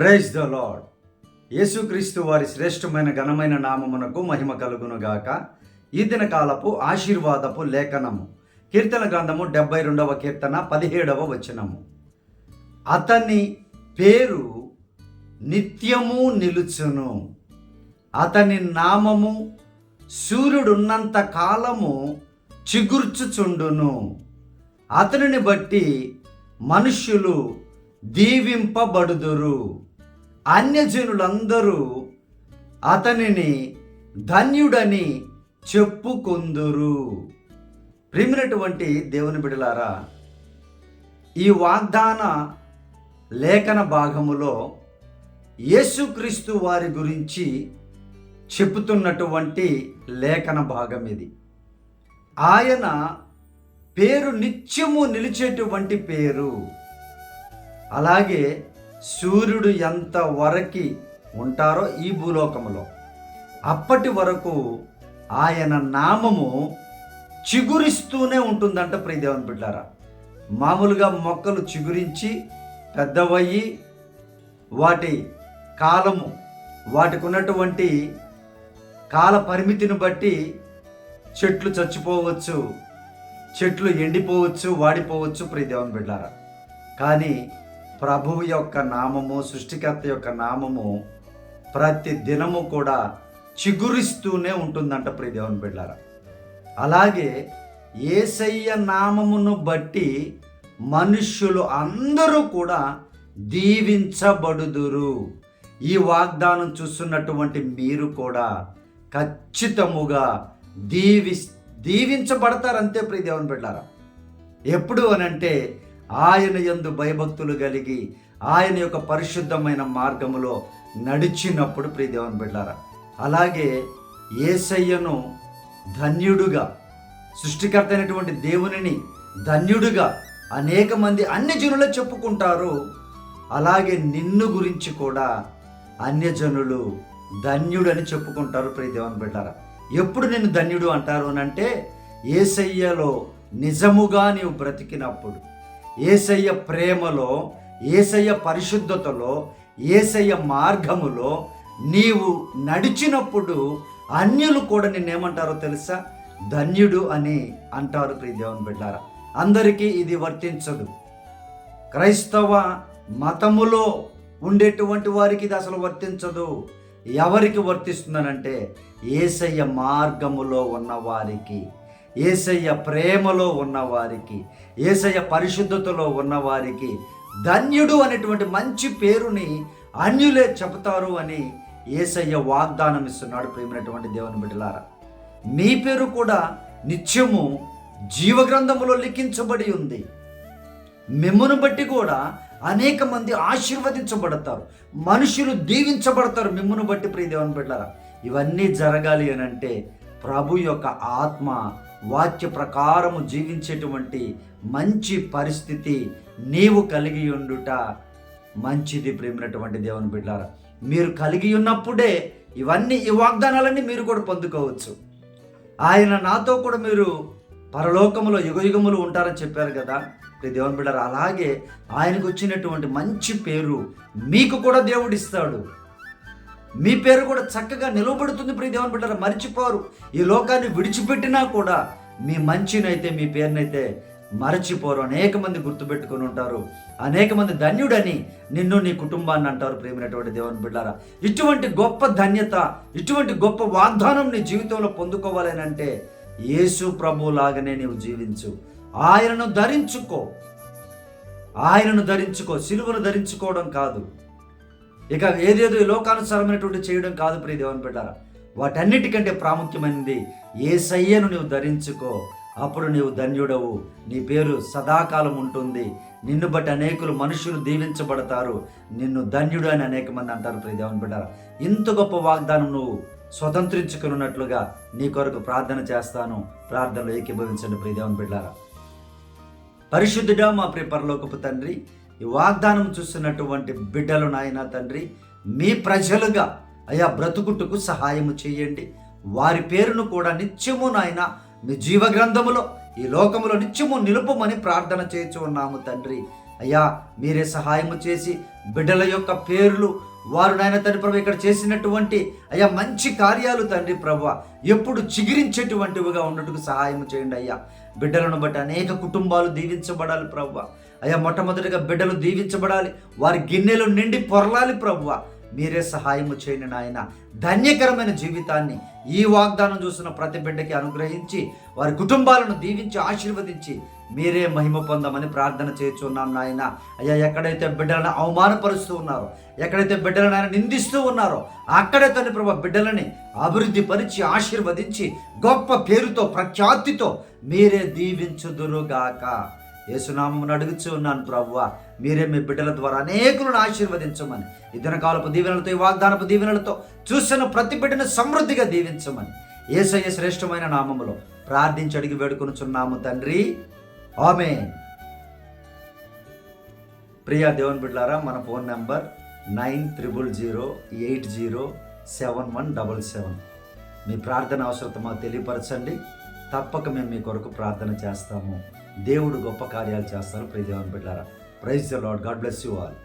Praise the lord యేసుక్రీస్తు వారి శ్రేష్టమైన ఘనమైన నామమునకు మహిమ కలుగునుగాక ఈ దిన కాలపు ఆశీర్వాదపు లేఖనము. కీర్తన గ్రంథము డెబ్బై రెండవ కీర్తన పదిహేడవ వచనము. అతని పేరు నిత్యము నిలుచును. అతని నామము సూర్యుడున్నంత కాలము చిగుర్చుచుండును. అతనిని బట్టి మనుష్యులు దీవింపబడుదురు. అన్యజనులందరూ అతనిని ధన్యుడని చెప్పుకొందురు. ప్రిమినటువంటి దేవుని బిడలారా ఈ వాగ్దాన లేఖన భాగములో యేసుక్రీస్తు వారి గురించి చెబుతున్నటువంటి లేఖన భాగం ఇది. ఆయన పేరు నిత్యము నిలిచేటువంటి పేరు. అలాగే సూర్యుడు ఎంత వరకి ఉంటారో ఈ భూలోకములో. అప్పటి వరకు ఆయన నామము చిగురిస్తూనే ఉంటుందంట ప్రియదేవన్ బిడ్డారా. మామూలుగా మొక్కలు చిగురించి పెద్దవయ్యి వాటి కాలము వాటికి ఉన్నటువంటి కాల పరిమితిని బట్టి చెట్లు చచ్చిపోవచ్చు చెట్లు ఎండిపోవచ్చు వాడిపోవచ్చు ప్రియదేవన్ బిడ్డారా. కానీ ప్రభువు యొక్క నామము సృష్టికర్త యొక్క నామము ప్రతి దినము కూడా చిగురిస్తూనే ఉంటుందంట ప్రియదేవన్ బిడ్డారా అలాగే ఏసయ్య నామమును బట్టి మనుష్యులు అందరూ కూడా దీవించబడుదురు. ఈ వాగ్దానం చూస్తున్నటువంటి మీరు కూడా ఖచ్చితముగా దీవి దీవించబడతారంతే ప్రియదేవన్ బిడ్డారా ఎప్పుడు అనంటే ఆయన యందు భయభక్తులు కలిగి ఆయన యొక్క పరిశుద్ధమైన మార్గములో నడిచినప్పుడు ప్రియదేవన్ బిడ్డారా అలాగే ఏసయ్యను ధన్యుడుగా సృష్టికర్త అయినటువంటి దేవునిని ధన్యుడుగా అనేక మంది అన్ని జనులు చెప్పుకుంటారు. అలాగే నిన్ను గురించి కూడా అన్యజనులు ధన్యుడని చెప్పుకుంటారు ప్రియదేవన్ బిడ్డారా ఎప్పుడు నేను ధన్యుడు అంటారు అని అంటే ఏసయ్యలో నిజముగా నీవు బ్రతికినప్పుడు. ఏసయ్య ప్రేమలో ఏసయ్య పరిశుద్ధతలో ఏసయ్య మార్గములో నీవు నడిచినప్పుడు అన్యులు కూడా నిన్నేమంటారో తెలుసా? ధన్యుడు అని అంటారు ప్రియదేవన్ బిడ్డారా. అందరికీ ఇది వర్తించదు. క్రైస్తవ మతములో ఉండేటువంటి వారికి ఇది అసలు వర్తించదు. ఎవరికి వర్తిస్తుందనంటే ఏసయ్య మార్గములో ఉన్నవారికి. ఏసయ్య ప్రేమలో ఉన్నవారికి ఏసయ్య పరిశుద్ధతలో ఉన్నవారికి ధన్యుడు అనేటువంటి మంచి పేరుని అన్యులే చెబుతారు అని ఏసయ్య వాగ్దానం ఇస్తున్నాడు ప్రేమైనటువంటి దేవుని బిడ్డలారా. మీ పేరు కూడా నిత్యము జీవగ్రంథములో లిఖించబడి ఉంది. మిమ్మను బట్టి కూడా అనేక మంది ఆశీర్వదించబడతారు మనుషులు దీవించబడతారు మిమ్మను బట్టి ప్రియదేవన్ బిడ్డారా ఇవన్నీ జరగాలి అని అంటే ప్రభు యొక్క ఆత్మ వాక్య ప్రకారము జీవించేటువంటి మంచి పరిస్థితి నీవు కలిగి ఉండుట మంచిది ప్రేమినటువంటి దేవుని బిడ్డారా. మీరు కలిగి ఉన్నప్పుడే ఇవన్నీ ఈ వాగ్దానాలన్నీ మీరు కూడా పొందుకోవచ్చు. ఆయన నాతో కూడా మీరు పరలోకములో యుగయుగములు ఉంటారని చెప్పారు కదా. దేవుని బిడ్డారు అలాగే ఆయనకు వచ్చినటువంటి మంచి పేరు మీకు కూడా దేవుడు ఇస్తాడు మీ పేరు కూడా చక్కగా నిలవబడుతుంది ప్రియ దేవుని బిడ్డారు మర్చిపోరు. ఈ లోకాన్ని విడిచిపెట్టినా కూడా మీ మంచినైతే మీ పేరునైతే మరచిపోరు. అనేక మంది గుర్తుపెట్టుకుని ఉంటారు. అనేక మంది ధన్యుడని నిన్ను నీ కుటుంబాన్ని అంటారు ప్రేమైనటువంటి దేవుని బిడ్డారా. ఇటువంటి గొప్ప ధన్యత ఇటువంటి గొప్ప వాగ్దానం నీ జీవితంలో పొందుకోవాలని అంటే యేసు ప్రభు లాగానే నీవు జీవించు. ఆయనను ధరించుకో. ఆయనను ధరించుకో. సిలువను ధరించుకోవడం కాదు. ఇక ఏదేదో లోకానుసారమైనటువంటి చేయడం కాదు ప్రియ దేవుని బిడ్డారా. వాటన్నిటికంటే ప్రాముఖ్యమైనది ఏ సయ్యను నువ్వు ధరించుకో అప్పుడు నీవు ధన్యుడవు. నీ పేరు సదాకాలం ఉంటుంది. నిన్ను బట్టి అనేకులు మనుషులు దీవించబడతారు. నిన్ను ధన్యుడు అని అనేక మంది అంటారు ప్రియ దేవుని బిడ్డారా. ఇంత గొప్ప వాగ్దానం నువ్వు స్వతంత్రించుకున్నట్లుగా నీ కొరకు ప్రార్థన చేస్తాను. ప్రార్థనలో ఏకీభవించండి ప్రియ దేవుని బిడ్డారా. పరిశుద్ధుడా మా ప్రియ పరలోకపు తండ్రి ఈ వాగ్దానం చూస్తున్నటువంటి బిడ్డలు నాయన తండ్రి మీ ప్రజలుగా అయా బ్రతుకుటకు సహాయము చేయండి. వారి పేరును కూడా నిత్యము నాయన మీ జీవ గ్రంథములో ఈ లోకములో నిత్యము నిలుపమని ప్రార్థన చేయించు ఉన్నాము తండ్రి. అయ్యా మీరే సహాయము చేసి బిడ్డల యొక్క పేర్లు వారు నాయన తండ్రి ప్రభు ఇక్కడ చేసినటువంటి అయ్యా మంచి కార్యాలు తండ్రి ప్రభు ఎప్పుడు చిగిరించేటువంటివిగా ఉన్నట్టుకు సహాయం చేయండి అయ్యా. బిడ్డలను బట్టి అనేక కుటుంబాలు దీవించబడాలి ప్రభు. అయ్యా మొట్టమొదటిగా బిడ్డలు దీవించబడాలి. వారి గిన్నెలు నిండి పొరలాలి ప్రభువ. మీరే సహాయము చేయండి నాయన. ధన్యకరమైన జీవితాన్ని ఈ వాగ్దానం చూసిన ప్రతి బిడ్డకి అనుగ్రహించి వారి కుటుంబాలను దీవించి ఆశీర్వదించి మీరే మహిమ పొందమని ప్రార్థన చేస్తున్నాం నాయన. అయ్యా ఎక్కడైతే బిడ్డలను అవమానపరుస్తూ ఉన్నారో ఎక్కడైతే బిడ్డలను ఆయన నిందిస్తూ ఉన్నారో అక్కడే తండ్రి ప్రభా బిడ్డలని అభివృద్ధి పరిచి ఆశీర్వదించి గొప్ప పేరుతో ప్రఖ్యాతితో మీరే దీవించుదురుగాక. యేసునామమును అడుగుచూ ఉన్నాను ప్రభువ. మీరే మీ బిడ్డల ద్వారా అనేకులను ఆశీర్వదించమని ఇతర దినకాలపు దీవెనలతో వాగ్దానపు దీవెనలతో చూసిన ప్రతి బిడ్డను సమృద్ధిగా దీవించమని ఏసయ్య శ్రేష్టమైన నామములో ప్రార్థించి అడిగి వేడుకొనుచున్నాము తండ్రి. ఆమె ప్రియా దేవన్ బిడ్డారా మన phone number nine triple zero eight zero seven one double seven. మీ ప్రార్థన అవసరత మాకు తెలియపరచండి. తప్పక మేము మీ కొరకు ప్రార్థన చేస్తాము. దేవుడు గొప్ప కార్యాలు చేస్తారు. ప్రియ దేవుని బిడ్డారా praise lord god bless you all.